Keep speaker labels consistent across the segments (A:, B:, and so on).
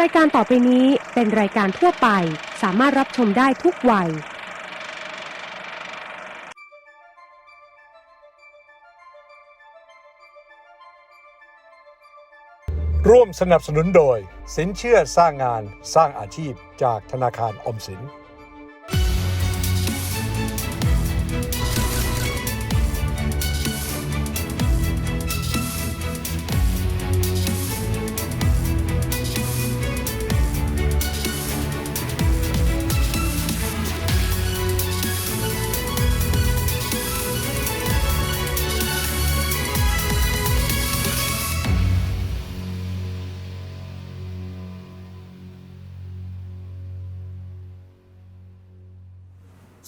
A: รายการต่อไปนี้เป็นรายการทั่วไป สามารถรับชมได้ทุกวัย
B: ร่วมสนับสนุนโดย สินเชื่อสร้างงานสร้างอาชีพจากธนาคารออมสิน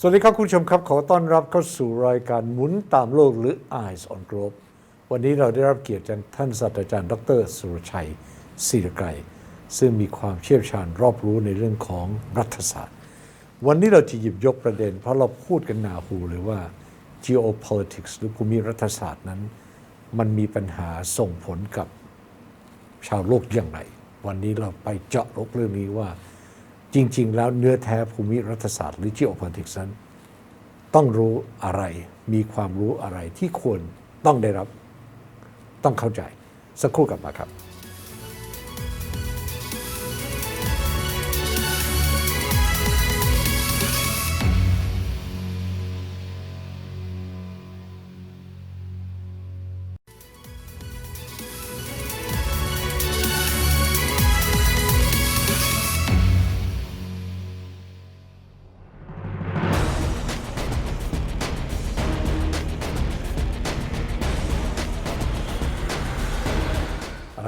B: สวัสดีครับคุณผู้ชมครับ ขอต้อนรับเข้าสู่รายการหมุนตามโลกหรือ Eyes on Globe วันนี้เราได้รับเกียรติจากท่านศาสตราจารย์ ดร สุรชัยศิริไกรซึ่งมีความเชี่ยวชาญรอบรู้ในเรื่องของรัฐศาสตร์ วันนี้เราจะหยิบยกประเด็น เพราะเราพูดกันหนาหูเลยว่า geopolitics หรือภูมิรัฐศาสตร์นั้น มันมีปัญหาส่งผลกับชาวโลกอย่างไร วันนี้เราไปเจาะลึกเรื่องนี้ว่า จริง ๆ แล้วเนื้อแท้ภูมิรัฐศาสตร์หรือ geopolitics นั้นต้องรู้อะไรมีความรู้อะไรที่ควรต้องได้รับต้องเข้าใจ สักครู่กลับมาครับ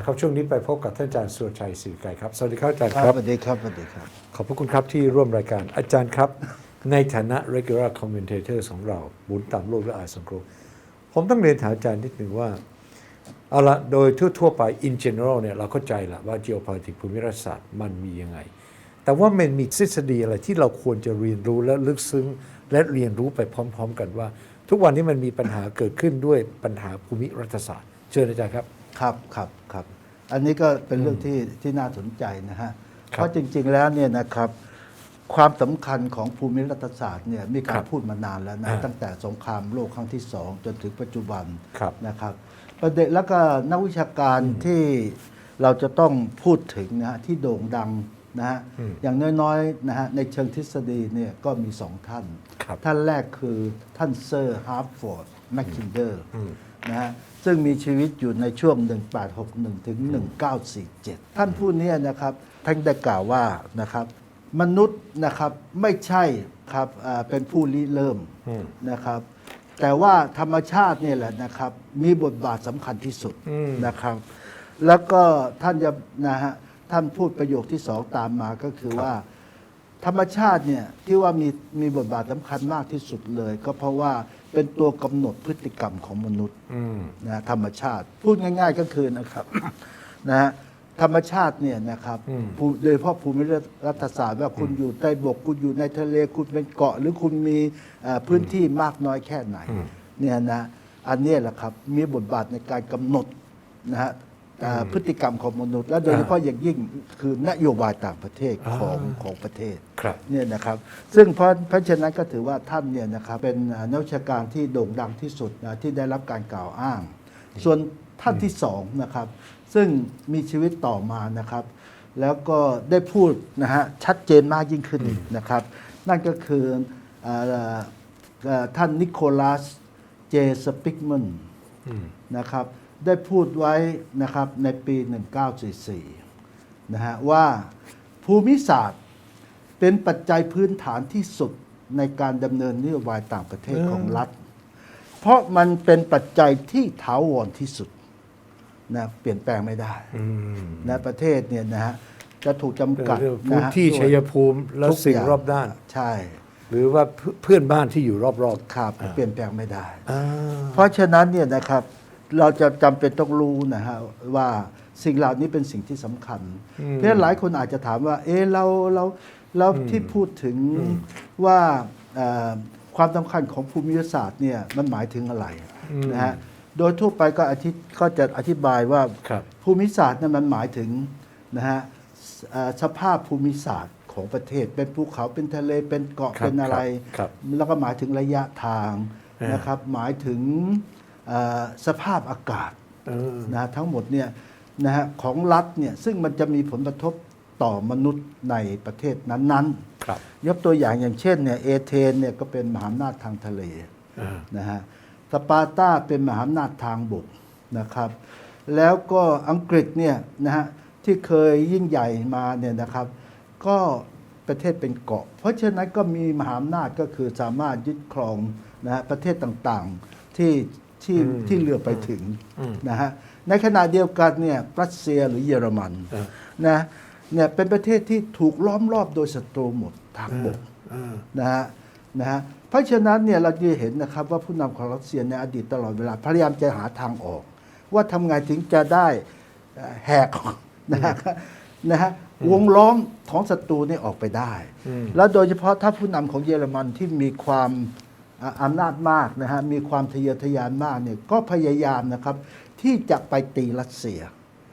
B: เอาละครับช่วงนี้ไปพบกับท่านอาจารย์สุรชัยศิริไกรครับสวัสดีครับอาจารย์
C: ค
B: ค
C: รั
B: รั
C: บบสวัสดีครับสวัสดีครับ
B: ขอบพระคุณครับที่ร่วมรายการอาจารย์ครับ ในฐานะ regular commentator ของเราบุญตามโลกและอายสังคมผมต้องเรียนถามอาจารย์นิดหนึ่งว่าเอาละโดยทั่วๆไป in general เนี่ยเราเข้าใจละว่า geopolitics ภูมิรัฐศาสตร์มันมียังไง แต่ว่ามันมีทฤษฎีอะไรที่เราควรจะเรียนรู้และลึกซึ้งและเรียนรู้ไปพร้อม ๆ กันว่า ทุกวันนี้มันมีปัญหาเกิดขึ้นด้วยปัญหาภูมิรัฐศาสตร์ เชิญอาจารย์ครับ
C: ครับครับครับ อันนี้ก็เป็นเรื่องที่ที่น่าสนใจนะฮะ
B: ครับ
C: เพราะจริง ๆ แล้วเนี่ยนะครับความสำคัญของภูมิรัฐศาสตร์เนี่ยมีกา
B: ครั
C: ร
B: บ
C: พูดมานานแล้วนะ
B: อ่า
C: ตั้งแต่สงครามโลกครั้งที่สองจนถึงปัจจุบัน
B: ครับ
C: นะครับ ประเด็นแล้วก็นักวิชาการที่เราจะต้องพูดถึงนะฮะที่โด่งดังนะฮะ
B: อืม
C: อย่างน้อยๆนะฮะในเชิงทฤษฎีเนี่ยก็มีสองท่าน
B: ครับ
C: ท่านแรกคือท่านเซอร์ฮาร์ฟฟอร์ดแมคคินเดอร์
B: อืม
C: นะฮะซึ่งมีชีวิตอยู่ในช่วง 1861 ถึง 1947 ท่านผู้นี้นะครับท่านได้กล่าวว่านะครับมนุษย์นะครับไม่ใช่ครับอ่าเป็นผู้ริเริ่ม
B: อืม
C: นะครับ แต่ว่าธรรมชาติเนี่ยแหละนะครับ มีบทบาทสำคัญที่สุด
B: อืม
C: นะครับ แล้วก็ท่านจะนะฮะท่านพูดประโยคที่สองตามมาก็คือว่า ธรรมชาติเนี่ยที่ว่ามีมีบทบาทสำคัญมากที่สุดเลย ก็เพราะว่า เป็นตัวกำหนดพฤติกรรมของมนุษย์
B: อืม
C: นะธรรมชาติ พูดง่าย ๆ ก็คือนะครับ นะฮะธรรมชาติเนี่ยนะครับ
B: อืม
C: ภูโดยเฉพาะภูมิรัฐศาสตร์ว่าคุณอยู่ใต้บก คุณอยู่ในทะเลคุณเป็นเกาะ หรือคุณมีเอ่อพื้นที่มากน้อยแค่ไหนเนี่ยนะอันเนี้ยแหละครับมีบทบาทในการกำหนดนะฮะเอ่อพฤติกรรมของมนุษย์ และโดยเฉพาะอย่างยิ่งคือนโยบายต่างประเทศของของประเทศ
B: ครับ
C: เนี่ยนะครับ ซึ่งเพราะเพราะฉะนั้นก็ถือว่าท่านเนี่ยนะครับเป็นอ่านักวิชาการที่โด่งดังที่สุดนะที่ได้รับการกล่าวอ้าง ส่วนท่านที่สองนะครับ ซึ่งมีชีวิตต่อมานะครับ แล้วก็ได้พูดนะฮะชัดเจนมากยิ่งขึ้นอีกนะครับ นั่นก็คืออ่าอ่าท่านนิโคลัสเจสปิกมัน
B: อืม
C: นะครับ ได้พูดไว้นะครับในปี 1944 นะฮะว่าภูมิศาสตร์เป็นปัจจัยพื้นฐานที่สุดในการดำเนินนโยบายต่างประเทศของรัฐ เพราะมันเป็นปัจจัยที่ถาวรที่สุดนะเปลี่ยนแปลงไม่ได้
B: อืม
C: นะประเทศเนี่ยนะฮะจะถูกจำกัด
B: เรื่อง
C: นะ
B: พื้น
C: ฮะ
B: ที่
C: ด้วย
B: ชัยภูมิและ
C: ทุก
B: สิ่ง
C: ย่
B: รอบด้าน
C: ใช่
B: หรือว่าเพื่เพื่อนบ้านที่อยู่รอบๆ
C: ครับเปลี่ยนแปลงไม่ได้
B: อ่า
C: เพราะฉะนั้นเนี่ยนะครับ เราจะจำเป็นต้องรู้นะฮะว่าสิ่งเหล่านี้เป็นสิ่งที่สำคัญ เพราะฉะนั้นหลายคนอาจจะถามว่า เออเราเราเราที่พูดถึงว่าเอ่อความสำคัญของภูมิศาสตร์เนี่ยมันหมายถึงอะไรนะฮะโดยทั่วไปก็อธิก็จะอธิบายว่า
B: ครับ
C: ภูมิศาสตร์นั้นมันหมายถึงนะฮะเอ่อสภาพภูมิศาสตร์ของประเทศ เป็นภูเขาเป็นทะเลเป็นเกาะ
B: ครับ
C: เป็นอะไร
B: ครับ
C: แล้วก็หมายถึงระยะทาง
B: เออ
C: นะครับหมายถึงเอ่อ สภาพอากาศ
B: เออ
C: นะทั้งหมดเนี่ยนะฮะของรัฐเนี่ยซึ่งมันจะมีผลกระทบต่อมนุษย์ในประเทศนั้น
B: ครับ
C: ๆยกตัวอย่างอย่างเช่นเนี่ยเอเธนเนี่ยก็เป็นมหาอำนาจทางทะเล
B: เออ
C: นะฮะสปาร์ตาเป็นมหาอำนาจทางบกนะครับ แล้วก็อังกฤษเนี่ยนะฮะที่เคยยิ่งใหญ่มาเนี่ยนะครับ ก็ประเทศเป็นเกาะ เพราะฉะนั้นก็มีมหาอำนาจก็คือสามารถยึดครองนะฮะประเทศต่างๆที่ ที่ที่เรือไปถึงนะฮะในขณะเดียวกันเนี่ยรัสเซียหรือเยอรมัน
B: เออ
C: นะเนี่ยเป็นประเทศที่ถูกล้อมรอบโดยศัตรูหมดทางบก
B: เออ
C: นะฮะนะฮะเพราะฉะนั้นเนี่ยเราจะเห็นนะครับว่าผู้นำของรัสเซียในอดีตตลอดเวลาพยายามจะหาทางออก ว่าทำไงถึงจะได้เอ่อแหกนะฮะนะฮะวงล้อมของศัตรูนี่ออกไปได้ แล้วโดยเฉพาะถ้าผู้นำของเยอรมันที่มีความ อ่าอำนาจมากนะฮะมีความทะเยอทะยานมากเนี่ยก็พยายามนะครับที่จะไปตีรัสเซีย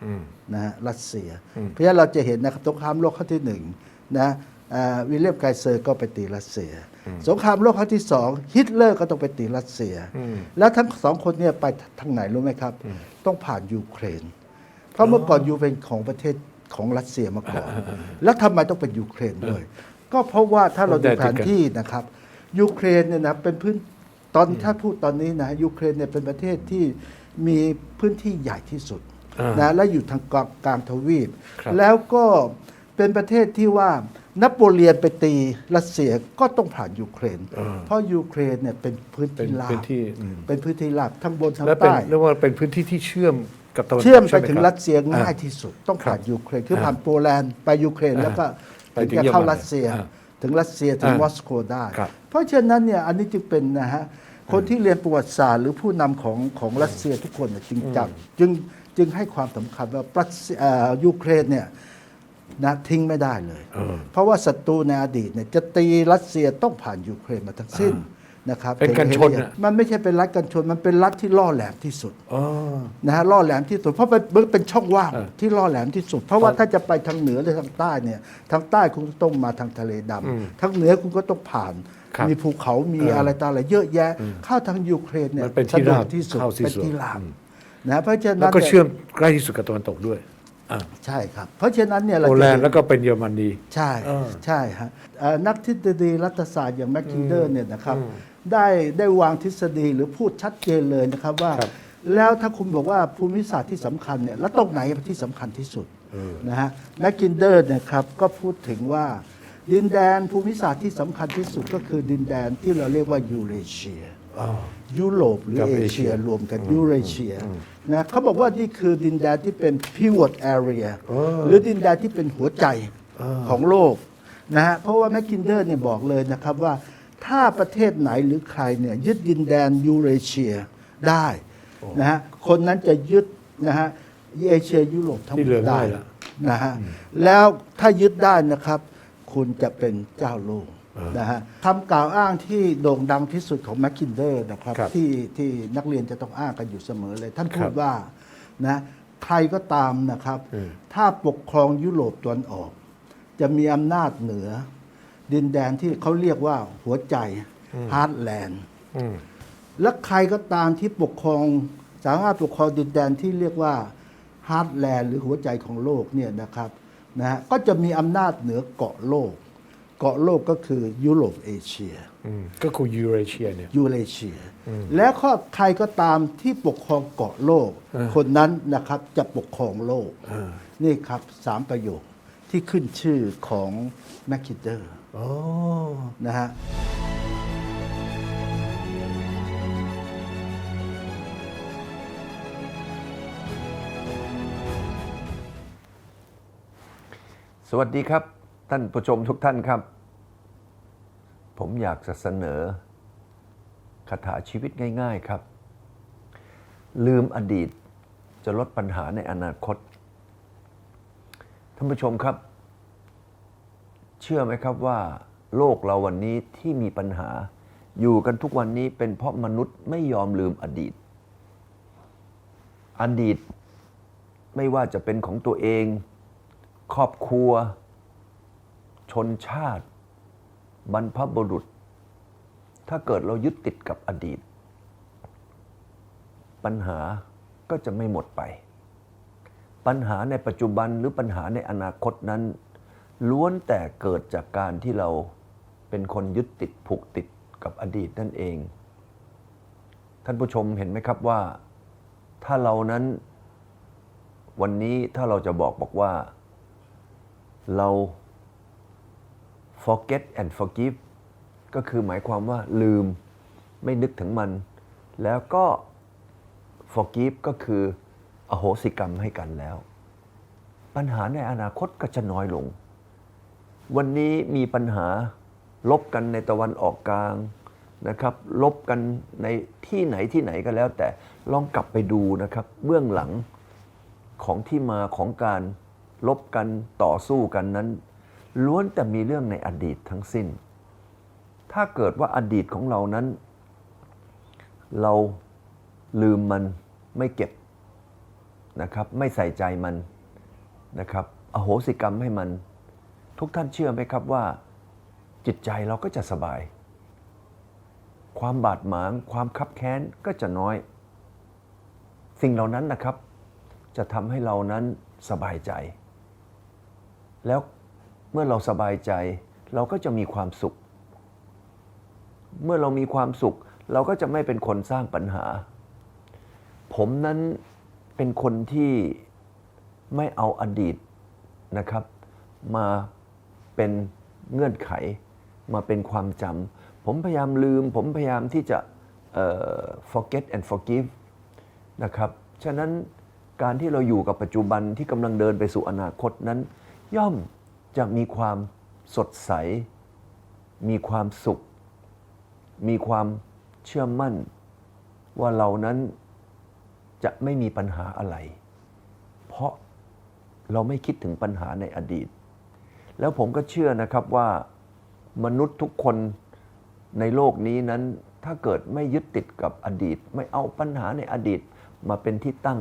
B: อืม
C: นะฮะรัสเซีย เพราะฉะนั้นเราจะเห็นนะครับสงครามโลกครั้งที่หนึ่งนะเอ่อวิลเลียมไกเซอร์ก็ไปตีรัสเซีย สงครามโลกครั้งที่สองฮิตเลอร์ก็ต้องไปตีรัสเซีย แล้วทั้งสองคนเนี่ยไปทางไหนรู้ไหมครับ ต้องผ่านยูเครน เพราะเมื่อก่อนยูเป็นของประเทศของรัสเซียมาก่อน แล้วทำไมต้องเป็นยูเครนด้วย ก็เพราะว่าถ้าเราดูแผนที่นะครับ ยูเครนเนี่ยนะเป็นพื้นตอนถ้าพูดตอนนี้นะยูเครนเนี่ยเป็นประเทศที่มีพื้นที่ใหญ่ที่สุด
B: อ่าน
C: นะและอยู่ทางกลางกลางทวีป
B: ครับ
C: แล้วก็เป็นประเทศที่ว่านโปเลียนไปตีรัสเซียก็ต้องผ่านยูเครน เพราะยูเครนเนี่ยเป็นพื้น
B: เป็น
C: ที่รา
B: พื้
C: บ
B: นที่อืม
C: เป็นพื้นที่ราบทั้งบนทั้ง
B: และเป็น
C: ใต้
B: เรียกว่าเป็นพื้นที่ที่เชื่อมกับตะวันตก
C: เชื่อมไป
B: ให
C: ถึง
B: คบ
C: รัสเซียง่าย
B: อ่
C: ที่สุด ต้องผ่าน
B: ครับ
C: ยูเครนคือ
B: อ่า
C: ผ่านโปแลนด์ไปยูเครน
B: อ่า
C: แล้วก็
B: ไป
C: ถึง
B: ถึง
C: จะ
B: เยอรมัน
C: เข้ารัสเซีย
B: อ่า
C: ถึงรัสเซียถึง
B: อ่าม
C: อสโกได้
B: ครับ
C: เพราะฉะนั้นเนี่ยอันนี้จึงเป็นนะฮะคนที่เรียนประวัติศาสตร์หรือผู้นำของของรัสเซียทุกคนเนี่ยจริงจังจึงจึงให้ความสำคัญว่ารัสเซียเอ่อยูเครนเนี่ยนะทิ้งไม่ได้เลย
B: เออ
C: เพราะว่าศัตรูในอดีตเนี่ยจะตีรัสเซียต้องผ่านยูเครนมาทั้งสิ้น นะครับ
B: เป็นกันชน
C: ห็
B: น่ะ
C: มันไม่ใช่เป็นรัฐกันชน มันเป็นรัฐที่ล่อแหลมที่สุด
B: อ๋อ
C: นะฮะล่อแหลมที่สุด เพราะมันมันเป็นช่องว่าง
B: เออ
C: ที่ล่อแหลมที่สุด เพราะว่าถ้าจะไปทางเหนือหรือทางใต้เนี่ยทางใต้คุณก็ต้องมาทางทะเลดำ
B: อืม
C: ทางเหนือคุณก็ต้องผ่าน
B: ครับ
C: มีภูเขามี
B: เอออ
C: อะไรต่างอะไรเยอะแยะเข้าทางยูเครนเนี่ย
B: มันเป็นที่
C: สะดวก
B: ราบ
C: ที่สุด
B: เข้าที่
C: เป็น
B: สุด
C: ที่ราบ
B: อืม
C: นะเพราะฉะนั้น
B: แล้วก็
C: นี่ย
B: เชื่อมใกล้ที่สุดกับตะวันตกด้วยอ่า
C: ใช่ครับ เพราะฉะนั้นเนี่ยเรา
B: โป
C: จะ
B: แลน
C: เห็
B: ด์
C: น
B: แล้วก็เป็นเยอรมนี
C: ใช่
B: เออ
C: ใช่ฮะเอ่อนักทฤษฎีรัฐศาสตร์อย่างแมคคินเดอร์เนี่ยนะครับ ได้ได้วางทฤษฎีหรือพูดชัดเจนเลยนะครับว่า
B: ครับ
C: แล้วถ้าคุณบอกว่าภูมิศาสตร์ที่สำคัญเนี่ยแล้วตรงไหนที่สำคัญที่สุดนะฮะแมคคินเดอร์เนะครับก็พูดถึงว่า ดินแดนภูมิศาสตร์ที่สำคัญที่สุดก็คือดินแดนที่เราเรียกว่ายูเรเชียยุโรปหรือ
B: กับ
C: เอ
B: เอเชี
C: เชี
B: ย
C: ยรวมกันยูเรเชียนะเขาบอกว่านี่คือดินแดนที่เป็น pivot area หรือดินแดนที่เป็นหัวใจของโลกนะฮะเพราะว่าแมคคินเดอร์เนี่ยบอกเลยนะครับว่า ถ้าประเทศไหนหรือใครเนี่ยยึดดินแดนยูเรเชียได้นะฮะคนนั้นจะยึดนะฮะเอเชียยุโรปทั้งห
B: ที่
C: ม
B: เหลื
C: ด
B: อ
C: ได้
B: ได้ละ
C: นะฮะแล้วถ้ายึดได้นะครับ คุณจะเป็นเจ้าโลกนะฮะคำกล่าวอ้างที่โด่งดังที่สุดของแมคคินเดอร์นะครับ
B: ครับ
C: ที่ที่นักเรียนจะต้องอ้างกันอยู่เสมอเลย ท่านพู
B: ครั
C: ด
B: บ
C: ว่านะใครก็ตามนะครับ
B: อืม
C: ถ้าปกครองยุโรปตะวันออก จะมีอำนาจเหนือ ดินแดนที่เขาเรียกว่าหัวใจฮาร์ดแลนด์
B: อืม
C: และใครก็ตามที่ปกครองสามารถปกครองดินแดนที่เรียกว่าฮาร์ดแลนด์หรือหัวใจของโลกเนี่ยนะครับนะฮะก็จะมีอำนาจเหนือเกาะโลก เกาะโลกก็คือยุโรปเอเชีย
B: อืมก็คือยูเรเชียเนี่ย
C: ยูเรเชีย แล้วก็ใครก็ตามที่ปกครองเกาะโลก
B: เออ
C: คนนั้นนะครับจะปกครองโลก
B: เออ
C: นี่ครับสามประโยคที่ขึ้นชื่อของแมคคินเดอร์ โอ๋
B: อ
C: นะฮะ
D: สวัสดีครับ ท่านผู้ชมทุกท่านครับ ผมอยากจะเสนอคาถาชีวิตง่าย ๆครับ ลืมอดีตจะลดปัญหาในอนาคตท่านผู้ชมครับ ชื่อไหมครับว่า โลกเราวันนี้ที่มีปัญหา อยู่กันทุกวันนี้เป็นเพราะมนุษย์ไม่ยอมลืมอดีต อดีตไม่ว่าจะเป็นของตัวเอง ครอบครัว ชนชาติ บรรพบุรุษ ถ้าเกิดเรายึดติดกับอดีต ปัญหาก็จะไม่หมดไป ปัญหาในปัจจุบันหรือปัญหาในอนาคตนั้น ล้วนแต่เกิดจากการที่เราเป็นคนยึดติดผูกติดกับอดีตนั่นเอง ท่านผู้ชมเห็นไหมครับว่า ถ้าเรานั้น วันนี้ถ้าเราจะบอกบอกว่า เรา forget and forgive ก็คือหมายความว่าลืมไม่นึกถึงมัน แล้วก็ forgive ก็คืออโหสิกรรมให้กันแล้ว ปัญหาในอนาคตก็จะน้อยลง วันนี้มีปัญหาลบกันในตะวันออกกลางนะครับลบกันในที่ไหนที่ไหนก็แล้ว แต่ลองกลับไปดูนะครับ เบื้องหลังของที่มาของการลบกันต่อสู้กันนั้น ล้วนแต่มีเรื่องในอดีตทั้งสิ้น ถ้าเกิดว่าอดีตของเรานั้น เราลืมมันไม่เก็บนะครับ ไม่ใส่ใจมันนะครับ อโหสิกรรมให้มัน ทุกท่านเชื่อไหมครับว่า จิตใจเราก็จะสบาย ความบาดหมาง ความคับแค้นก็จะน้อย สิ่งเหล่านั้นนะครับ จะทำให้เรานั้นสบายใจ แล้วเมื่อเราสบายใจ เราก็จะมีความสุข เมื่อเรามีความสุข เราก็จะไม่เป็นคนสร้างปัญหา ผมนั้นเป็นคนที่ไม่เอาอดีตนะครับ มา เป็นเงื่อนไขมาเป็นความจำผมพยายามลืม ผมพยายามที่จะ forget and forgive นะครับ ฉะนั้นการที่เราอยู่กับปัจจุบันที่กำลังเดินไปสู่อนาคตนั้น ย่อมจะมีความสดใส มีความสุข มีความเชื่อมั่น ว่าเรานั้นจะไม่มีปัญหาอะไร เพราะเราไม่คิดถึงปัญหาในอดีต แล้วผมก็เชื่อนะครับว่ามนุษย์ทุกคนในโลกนี้นั้น ถ้าเกิดไม่ยึดติดกับอดีต ไม่เอาปัญหาในอดีตมาเป็นที่ตั้ง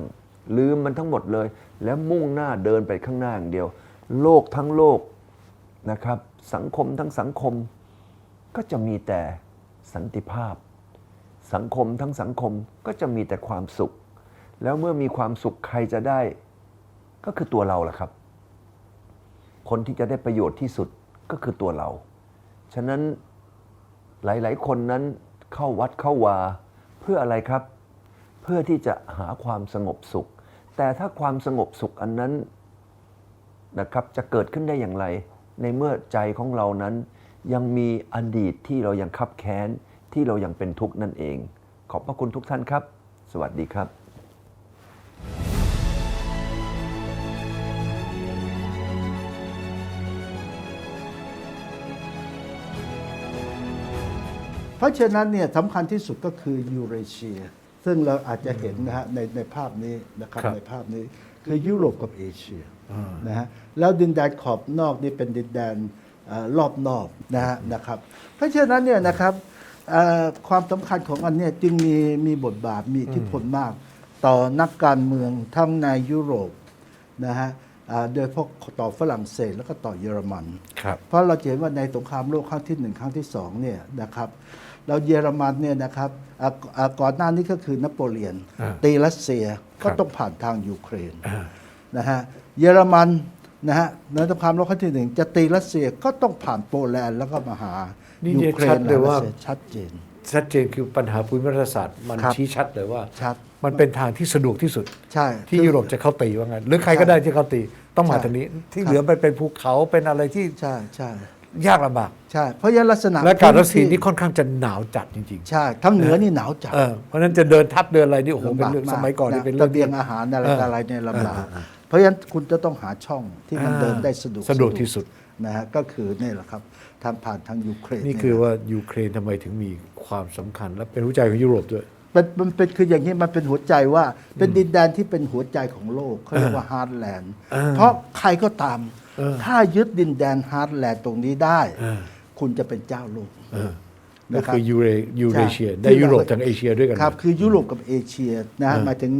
D: ลืมมันทั้งหมดเลย แล้วมุ่งหน้าเดินไปข้างหน้าอย่างเดียว โลกทั้งโลกนะครับ สังคมทั้งสังคมก็จะมีแต่สันติภาพ สังคมทั้งสังคมก็จะมีแต่ความสุข แล้วเมื่อมีความสุขใครจะได้ ก็คือตัวเราแหละครับ คนที่จะได้ประโยชน์ที่สุดก็คือตัวเรา ฉะนั้นหลาย ๆ คนนั้นเข้าวัดเข้าวา เพื่ออะไรครับ เพื่อที่จะหาความสงบสุข แต่ถ้าความสงบสุขอันนั้นนะครับจะเกิดขึ้นได้อย่างไร ในเมื่อใจของเรานั้น ยังมีอดีตที่เรายังคับแค้นที่เรายังเป็นทุกข์นั่นเอง ขอบพระคุณทุกท่านครับ สวัสดีครับ
C: เพราะฉะนั้นเนี่ยสำคัญที่สุดก็คือยูเรเชีย ซึ่งเราอาจจะเห็นนะฮะในในภาพนี้นะครับ
B: ครับ
C: ในภาพนี้คือยุโรปกับเอเชียนะฮะแล้วดินแดนขอบนอกนี่เป็นดินแดนเอ่อรอบนอกนะฮะนะครับ เพราะฉะนั้นเนี่ยนะครับเอ่อความสำคัญของอันเนี้จึงมีมีบทบาทมีอิทธิพลมาก ต่อนักการเมืองทั้งในยุโรปนะฮะอ่าโดยเฉพาะต่อฝรั่งเศสแล้วก็ต่อเยอรมัน
B: ครับ
C: เพราะเราจะเห็นว่าในสงครามโลกครั้งที่หนึ่งครั้งที่สองเนี่ยนะครับ เราเยอรมันเนี่ยนะครับอ่าอ่าก่อนหน้านี้ก็คือนโปเลียน
B: อ่า
C: ตีรัสเซีย
B: ครั
C: ก็
B: บ
C: ต้องผ่านทางยูเครน
B: อ่า
C: นะฮะเยอรมันนะฮะในสงครามโลกครั้งที่หนึ่งจะตีรัสเซียก็ต้องผ่านโปแลนด์แล้วก็มาหา
B: นี่
C: ยู
B: เนี่ย
C: เคร
B: ชั
C: น
B: ดเลยว่า
C: และรัสซีชัดเจน
B: ชัดเจนคือปัญหาภูมิรัฐศาสตร์ มัน
C: ครับ
B: ชี้ชัดเลยว่า
C: ชัด
B: มันเป็นทางที่สะดวกที่สุด
C: ใช่
B: ที่ยุโรปจะเข้าตีว่างั้นหรือใครก็ได้ที่เข้าตีต้องมา
C: ใช่
B: ทางนี้ ที่
C: ครับ
B: เหลือไปเป็นภูเขาเป็นอะไรที่
C: ใช่ใช่
B: ยากลำบาก
C: ใช่เพราะฉะนั้นลักษณะ
B: และการรัสเซีย
C: พื้
B: นี่ค่อนข้างจะหนาวจัดจริง
C: ใช่ทั้งเหนือนี่หนาวจัด
B: ๆเออเพราะฉะนั้นจะเดินทับเดินอะไรนี่โอ้โหเป็น
C: ลำบาก
B: เรื่อง
C: มา
B: สมัยก่อนนี่ะเป็นเรื่อง
C: ระเบียง
B: ที่
C: อาหารอะไร
B: เออ
C: ต่ออะไรเนี่ยลำบาก
B: เออเออ
C: เพราะฉะนั้นคุณจะต้องหาช่องที่มัน
B: อ่า
C: เดินได้สะดวก
B: สะดวกที่สุด
C: นะฮะก็คือนี่แหละครับทางผ่านทางยูเครน
B: นี่
C: เย
B: คือ
C: นะ
B: ว่ายูเครนทำไมถึงมีความสำคัญ และเป็นหัวใจของยุโรปด้วย
C: เป็นมันเป็นคืออย่างนี้มันเป็นหัวใจว่าเป็นดินแดนที่เป็นหัวใจของโลกเขาเรียกว่าฮาร์ดแลนด์
B: เออ
C: เพราะใครก็ตาม
B: เออ
C: ถ้ายึดดินแดนฮาร์ดแลนด์ตรงนี้ได้
B: เออ
C: คุณจะเป็นเจ้าโลก
B: เออ
C: นะ
B: ก็
C: ครับ
B: คือยูเรยูเรเชีย
C: ใช่
B: ได้ยุโรปทั้งเอเชียด้วยกัน
C: ครับ คือยุโรปกับเอเชียนะฮะ
B: เออ
C: หมายถึง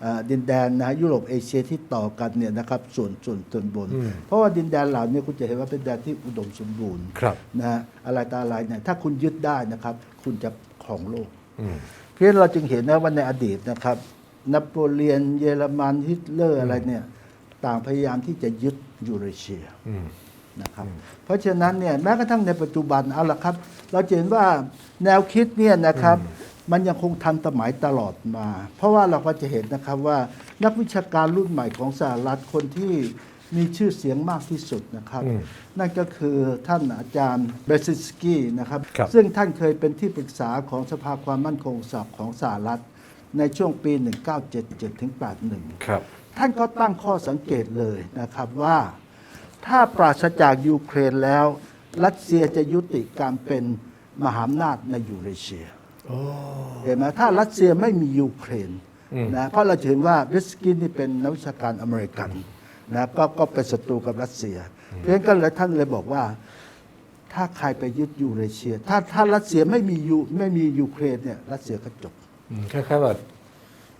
C: เอ่อดินแดนนะยุโรปเอเชียที่ต่อกันเนี่ยนะครับส่วนส่วนส่วนบน เพราะว่าดินแดนเหล่านี้คุณจะเห็นว่าเป็นแดนที่อุดมสมบูรณ์
B: ครับ
C: นะฮะอะไรตาอะไรเนี่ยถ้าคุณยึดได้นะครับ คุณจะครองโลก
B: อืม
C: เพราะฉะนั้นเราจึงเห็นนะว่าในอดีตนะครับนโปเลียนเยอรมันฮิตเลอร์อะไรเนี่ย ต่างพยายามที่จะยึด ยูเรเชีย
B: อืม
C: นะครับเพราะฉะนั้นเนี่ยแม้กระทั่งในปัจจุบันเอาละครับ เราจะเห็นว่าแนวคิดเนี่ยนะครับมันยังคงทันสมัยตลอดมา เพราะว่าเราก็จะเห็นนะครับว่านักวิชาการรุ่นใหม่ของสหรัฐคนที่มีชื่อเสียงมากที่สุดนะครับ
B: อืม
C: นั่นก็คือท่านอาจารย์เบรซิสกี้นะครับ
B: ครับ
C: ซึ่งท่านเคยเป็นที่ปรึกษาของสภาความมั่นคงสากของสหรัฐ ในช่วงปี 1977ถึง81
B: ครับ
C: ท่านก็ตั้งข้อสังเกตเลยนะครับว่า ถ้าปราศจากยูเครนแล้ว รัสเซียจะยุติการเป็นมหาอำนาจในยูเรเชียเห็นไหมถ้ารัสเซียไม่มียูเครนนะเพราะเราจะเห็นว่าวิสกินนี่เป็นนักวิชาการอเมริกันนะก็ก็เป็นศัตรูกับรัสเซีย เพราะฉะนั้นก็เลยท่านเลยบอกว่า ถ้าใครไปยึดยูเรเชีย ถ้าถ้ารัสเซียไม่มียูไม่มียูเครนเนี่ยรัสเซียก็จบ
B: อืมคล้ายๆแบบ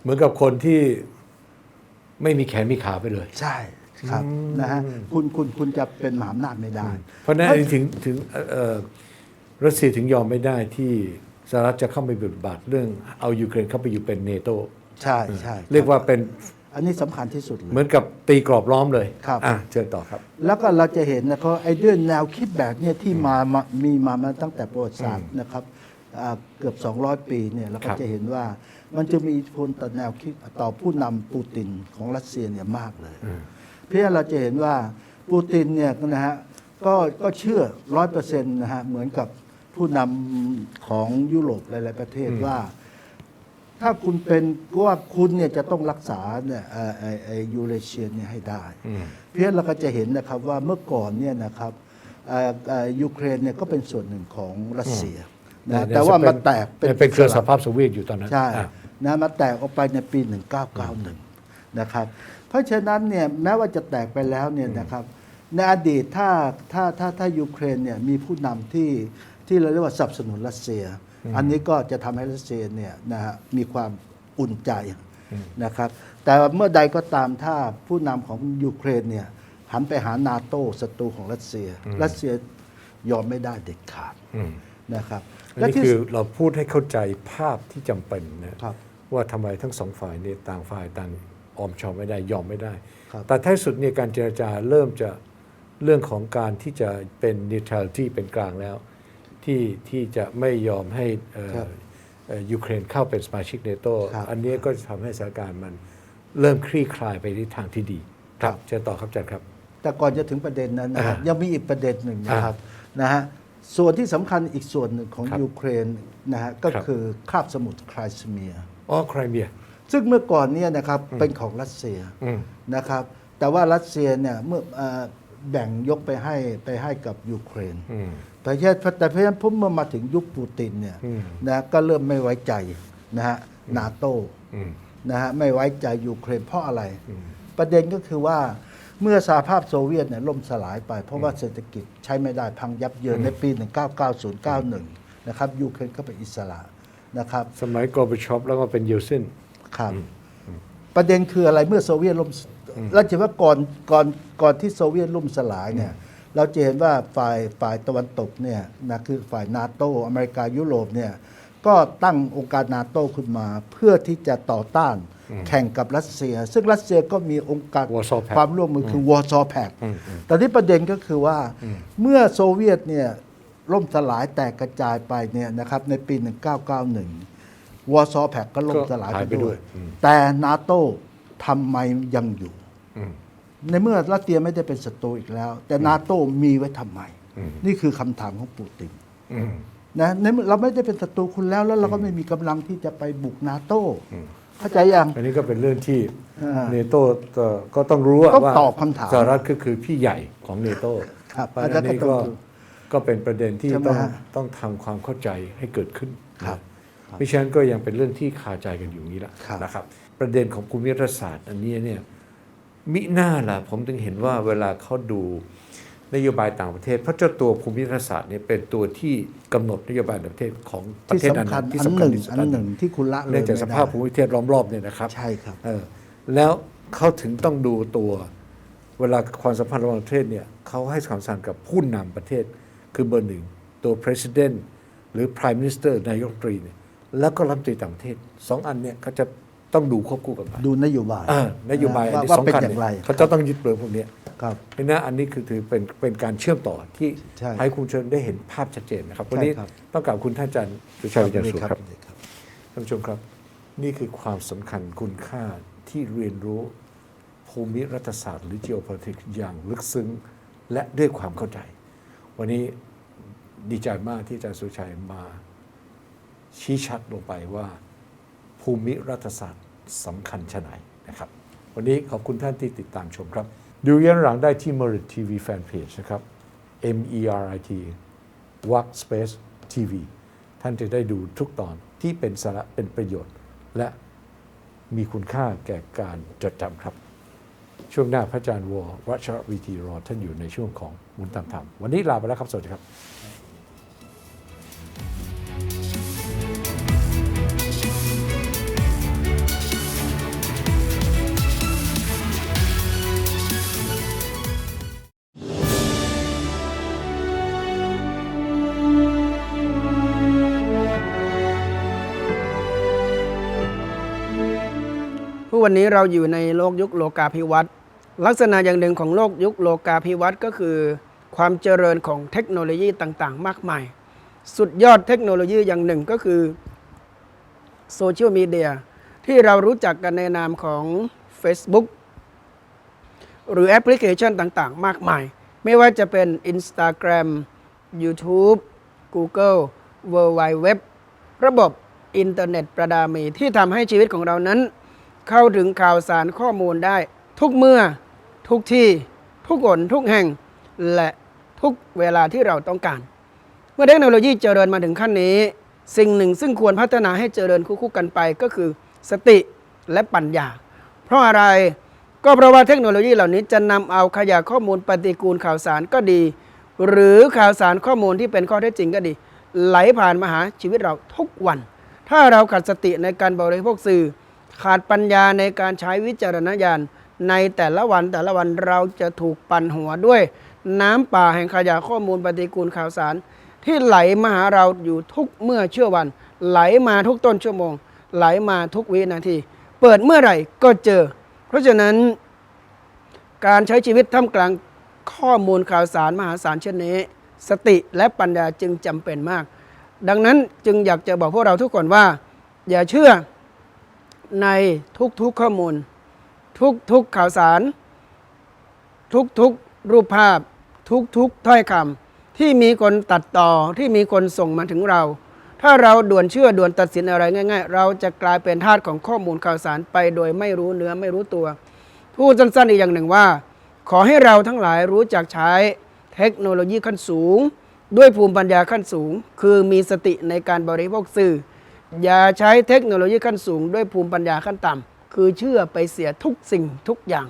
B: เหมือนกับคนที่ ไม่มีแขนมีขาไปเลย
C: ใช่ครับนะฮะคุณคุณคุณจะเป็นมหาอำนาจไม่ได้
B: เพราะฉะนั้นอันนี้ถึงถึงเอ่อเอ่อรัสเซียถึงยอมไม่ได้ที่สหรัฐจะเข้าไปบทบาทเรื่องเอายูเครนเข้าไปอยู่เป็นเนโต
C: ใช่ใช่
B: เรียกว่าเป็น
C: อันนี้สำคัญที่สุดเลย
B: เหมือนกับตีกรอบล้อมเลย
C: ครับ
B: อะเชิญต่อครับ
C: แล้วก็เราจะเห็นนะครับไอ้ด้วยแนวคิดแบบเนี้ยที่มามามีมามาตั้งแต่ประวัติศาสตร์นะครับอ่า เกือบ 200 ปีเนี่ยเรา
B: ค
C: ก็
B: รับ
C: จะเห็นว่ามันจะมีอิทธิพลต่อแนวคิดต่อผู้นำปูตินของรัสเซียเนี่ยมากเลยเพื่อเราจะเห็นว่าปูตินเนี่ยนะฮะก็ก็เชื่อร้อยเปอร์เซ็นต์นะฮะเหมือนกับผู้นำของยุโรปหลาย ๆ ประเทศว่า ถ้าคุณเป็นว่าคุณเนี่ยจะต้องรักษาเนี่ยเอ่อไอ้ไอ้ยูเรเชียเนี่ยให้ได้ เพียงเราก็จะเห็นนะครับว่าเมื่อก่อนเนี่ยนะครับเอ่อเอ่อยูเครนเนี่ยก็เป็นส่วนหนึ่งของรัสเซีย นะแต่ว่ามันแตก
B: เป็นเป็นเครือสหภาพโซเวียตอยู่ตอนนั้น
C: ใช่
B: อะ
C: นะมันแตกออกไปในปี 1991 นะครับ เพราะฉะนั้นเนี่ยแม้ว่าจะแตกไปแล้วเนี่ยนะครับในอดีตถ้าถ้าถ้าถ้ายูเครนเนี่ยมีผู้นำที่ที่เราเรียกว่าสนับสนุนรัสเซีย อันนี้ก็จะทำให้รัสเซียเนี่ยนะฮะมีความอุ่นใจนะครับ แต่เมื่อใดก็ตามถ้าผู้นำของยูเครนเนี่ยหันไปหานาโต้ศัตรูของรัสเซีย รัสเซียยอมไม่ได้เด็ดขาดนะครับ
B: อันนี้คือเราพูดให้เข้าใจภาพที่จำเป็นนะครับ ว่าทำไมทั้งสองฝ่ายเนี่ยต่างฝ่ายต่างออมชอมไม่ได้ยอมไม่ได้
C: ครับ
B: แต่ท้ายสุดเนี่ยการเจรจาเริ่มจะเรื่องของการที่จะเป็น neutrality เป็นกลางแล้ว ที่ที่จะไม่ยอมให้เอ่อ
C: ครับ
B: เอ่อยูเครนเข้าเป็นสมาชิกเนโต
C: ครับ
B: อันนี้ก็จะทำให้สถานการณ์มันเริ่มคลี่คลายไปในทางที่ดีครับ เชิญต่อครับอาจารย์ครับ
C: แต่ก่อนจะถึงประเด็นนั้นนะครับ
B: อ่ายั
C: ยังมีอีกประเด็นหนึ่งนะครับนะฮะ ส่วนที่สำคัญอีกส่วนหนึ่งของ
B: ครับ
C: ยูเครนนะฮะก็
B: ครับ
C: คือคาบสมุทรไครเมีย
B: อ๋อไครเมีย
C: ซึ่งเมื่อก่อนเนี่ยนะครับเป็นของรัสเซีย
B: อืม
C: นะครับ แต่ว่ารัสเซียเนี่ยเมื่อเอ่อแบ่งยกไปให้ไปให้กับยูเครน
B: อืม
C: แต่แค่แต่เพราะฉะนั้นพอเมื่อมาถึงยุคปูตินเนี่ย
B: อืม
C: นะก็เริ่มไม่ไว้ใจนะฮะนาโต
B: อืม
C: นะฮะไม่ไว้ใจยูเครนเพราะอะไร ประเด็นก็คือว่า เมื่อสหภาพโซเวียตเนี่ยล่มสลายไป เพราะว่าเศรษฐกิจใช้ไม่ได้พังยับเยินในปี 1990-91 นะครับยูเครนก็เป็นอิสระนะครับ
B: สมัยกอร์บาชอปแล้วก็เป็นเยลซิน
C: ครับประเด็นคืออะไรเมื่อโซเวียตล่มเราจะเห็นว่าก่อนก่อนก่อนที่โซเวียตล่มสลายเนี่ยเราจะเห็นว่าฝ่ายฝ่ายตะวันตกเนี่ยนะคือฝ่ายนาโตอเมริกายุโรปเนี่ยก็ตั้งองค์การนาโตขึ้นมาเพื่อที่จะต่อต้าน แข่งกับรัสเซีย ซึ่งรัสเซียก็มีองค์การ
B: Warsaw Pact
C: ความร่วมมือคือวอร์ซอแพกแต่ที่ประเด็นก็คือว่าเมื่อโซเวียตเนี่ยล่มสลายแตกกระจายไปเนี่ยนะครับในปี 1991 วอร์ซอแพกก็ล่มสลาย
B: ก็หาย
C: ไป
B: ไปด้
C: ด้
B: ว
C: วยยแต่นาโต้ทำไมยังอยู่ ในเมื่อรัสเซียไม่ได้เป็นศัตรูอีกแล้ว แต่นาโต้มีไว้ทำไม นี่คือคำถามของปูติน
B: อืม
C: นะในเมื่อเราไม่ได้เป็นศัตรูคุณแล้วแล้วเราก็ไม่มีกำลังที่จะไปบุกนาโต้ เข้าใจยัง
B: อันนี้ก็เป็นเรื่องที่
C: อ่า
B: เนโต้ก็ต้องรู้ว่า
C: ต้อง
B: ว่า
C: ตอบคำถาม
B: สหรัฐก็คือพี่ใหญ่ของเนโต้
C: ครับ
B: เพราะฉะนั้น
C: อันนั้น
B: นี่
C: ก็
B: ก็
C: ต้องดู
B: ก็เป็นประเด็นที่
C: ใช่ไหม
B: ต้อง
C: ฮะ
B: ต้องทำความเข้าใจให้เกิดขึ้น
C: ครับ
B: มิฉะนั้นก็ยังเป็นเรื่องที่คาใจกันอยู่นี้ละ
C: ครับ
B: นะครับ ประเด็นของภูมิรัฐศาสตร์อันนี้เนี่ยมิหน้าล่ะผมถึงเห็นว่าเวลาเขาดู นโยบายต่างประเทศ เพราะเจ้าตัวภูมิรัฐศาสตร์เนี่ยเป็นตัวที่กำหนดนโยบายต่างประเทศของประ
C: ที่
B: เทศ
C: สำคัญ
B: นั้นๆที่
C: อัน
B: สำ
C: ห
B: คัญ
C: นึ่ง
B: ที่สุด
C: อันหนึ่งที่คุณละเลย
B: เนื่องจาก
C: ไม่
B: ส
C: ได้
B: ภาพภูมิประเทศล้อมรอบเนี่ยนะครับ
C: ใช่ครับ
B: เออแล้วเขาถึงต้องดูตัวเวลาความสัมพันธ์ระหว่างประเทศเนี่ยเขาให้ความสำคัญกับผู้นำประเทศคือเบอร์หนึ่งตัว president หรือ prime minister นายกรัฐมนตรีเนี่ยแล้วก็รัฐมนตรีต่างประเทศสองอันเนี่ยเขาจะ ต้องดูควบคู่กันไป
C: ดูนโยบาย
B: เออนโยบายอัน
C: ว่า
B: ที่
C: ว่า
B: สอง
C: เป็น
B: คัญ
C: อย่างไร
B: เนี่ยเขาจะต้องยึดเปลือกพวกเนี้ย
C: ครับ
B: เพราะฉะนั้นอันนี้คือถือเป็นเป็นการเชื่อมต่อที่
C: ใช่
B: ให้คุณผู้ชมได้เห็นภาพชัดเจนนะครับวันนี้
C: ใช่ครับ
B: ต้องกล่าวคุณท่านอาจารย์สุชัยวิญญาณสุขครับ
C: ครับ
B: ท่านผู้ชมครับ นี่คือความสำคัญคุณค่าที่เรียนรู้ภูมิรัฐศาสตร์หรือ geopolitics อย่างลึกซึ้งและด้วยความเข้าใจ วันนี้ดีใจมากที่อาจารย์สุชัยมาชี้ชัดลงไปว่า ภูมิรัฐศาสตร์สำคัญชะไหนนะครับ วันนี้ขอบคุณท่านที่ติดตามชมครับ ดูย้อนหลังได้ที่ Merit TV Fanpage นะครับ M E R I T Workspace TV ท่านจะได้ดูทุกตอนที่เป็นสาระเป็นประโยชน์ และมีคุณค่าแก่การจดจำครับ ช่วงหน้าพระอาจารย์วรวัชรวีทีรอท่านอยู่ในช่วงของมุนตามธรรม วันนี้ลาไปแล้วครับ สวัสดีครับ
E: ผู้วันนี้เราอยู่ในโลกยุคโลกาภิวัตน์ลักษณะอย่างหนึ่งของโลกยุคโลกาภิวัตน์ก็คือ ความเจริญของเทคโนโลยีต่างๆ มากมาย สุดยอดเทคโนโลยีอย่างหนึ่งก็คือโซเชียลมีเดียที่เรารู้จักกันในนามของ Facebook หรือแอปพลิเคชันต่างๆ มากมาย ไม่ว่าจะเป็น Instagram YouTube Google World Wide Web ระบบอินเทอร์เน็ตประดามีที่ทำให้ชีวิตของเรานั้น เข้าถึงข่าวสารข้อมูลได้ ทุกเมื่อ ทุกที่ ทุกคนทุกแห่ง และทุกเวลาที่เราต้องการ เมื่อเทคโนโลยีเจริญมาถึงขั้นนี้ สิ่งหนึ่งซึ่งควรพัฒนาให้เจริญคู่ๆกันไปก็คือสติและปัญญา เพราะอะไรก็เพราะว่าเทคโนโลยีเหล่านี้จะนำเอาขยะข้อมูลปฏิกูลข่าวสารก็ดี หรือข่าวสารข้อมูลที่เป็นข้อเท็จจริงก็ดี ไหลผ่านมาหาชีวิตเราทุกวัน ถ้าเราขาดสติในการบริโภคสื่อ ขาดปัญญาในการใช้วิจารณญาณในแต่ละวันแต่ละวันเราจะถูกปั่นหัวด้วย น้ำป่าแห่งขยะข้อมูลปฏิกูลข่าวสาร ที่ไหลมาหาเราอยู่ทุกเมื่อเชื่อวัน ไหลมาทุกต้นชั่วโมง ไหลมาทุกวินาที เปิดเมื่อไหร่ก็เจอ เพราะฉะนั้น การใช้ชีวิตท่ามกลางข้อมูลข่าวสารมหาศาลเช่นนี้ สติและปัญญาจึงจำเป็นมาก ดังนั้นจึงอยากจะบอกพวกเราทุกคนว่า อย่าเชื่อ ในทุกๆข้อมูล ทุกๆข่าวสาร ทุกๆรูปภาพ ทุกๆถ้อยคำที่มีคนตัดต่อที่มีคนส่งมาถึงเรา ถ้าเราด่วนเชื่อด่วนตัดสินอะไรง่าย ๆ เราจะกลายเป็นทาสของข้อมูลข่าวสารไปโดยไม่รู้เนื้อไม่รู้ตัว พูดสั้นๆอีกอย่างหนึ่งว่า ขอให้เราทั้งหลายรู้จักใช้เทคโนโลยีขั้นสูง ด้วยภูมิปัญญาขั้นสูง คือมีสติในการบริโภคสื่อ อย่าใช้เทคโนโลยีขั้นสูงด้วยภูมิปัญญาขั้นต่ำคือเชื่อไปเสียทุกสิ่งทุกอย่าง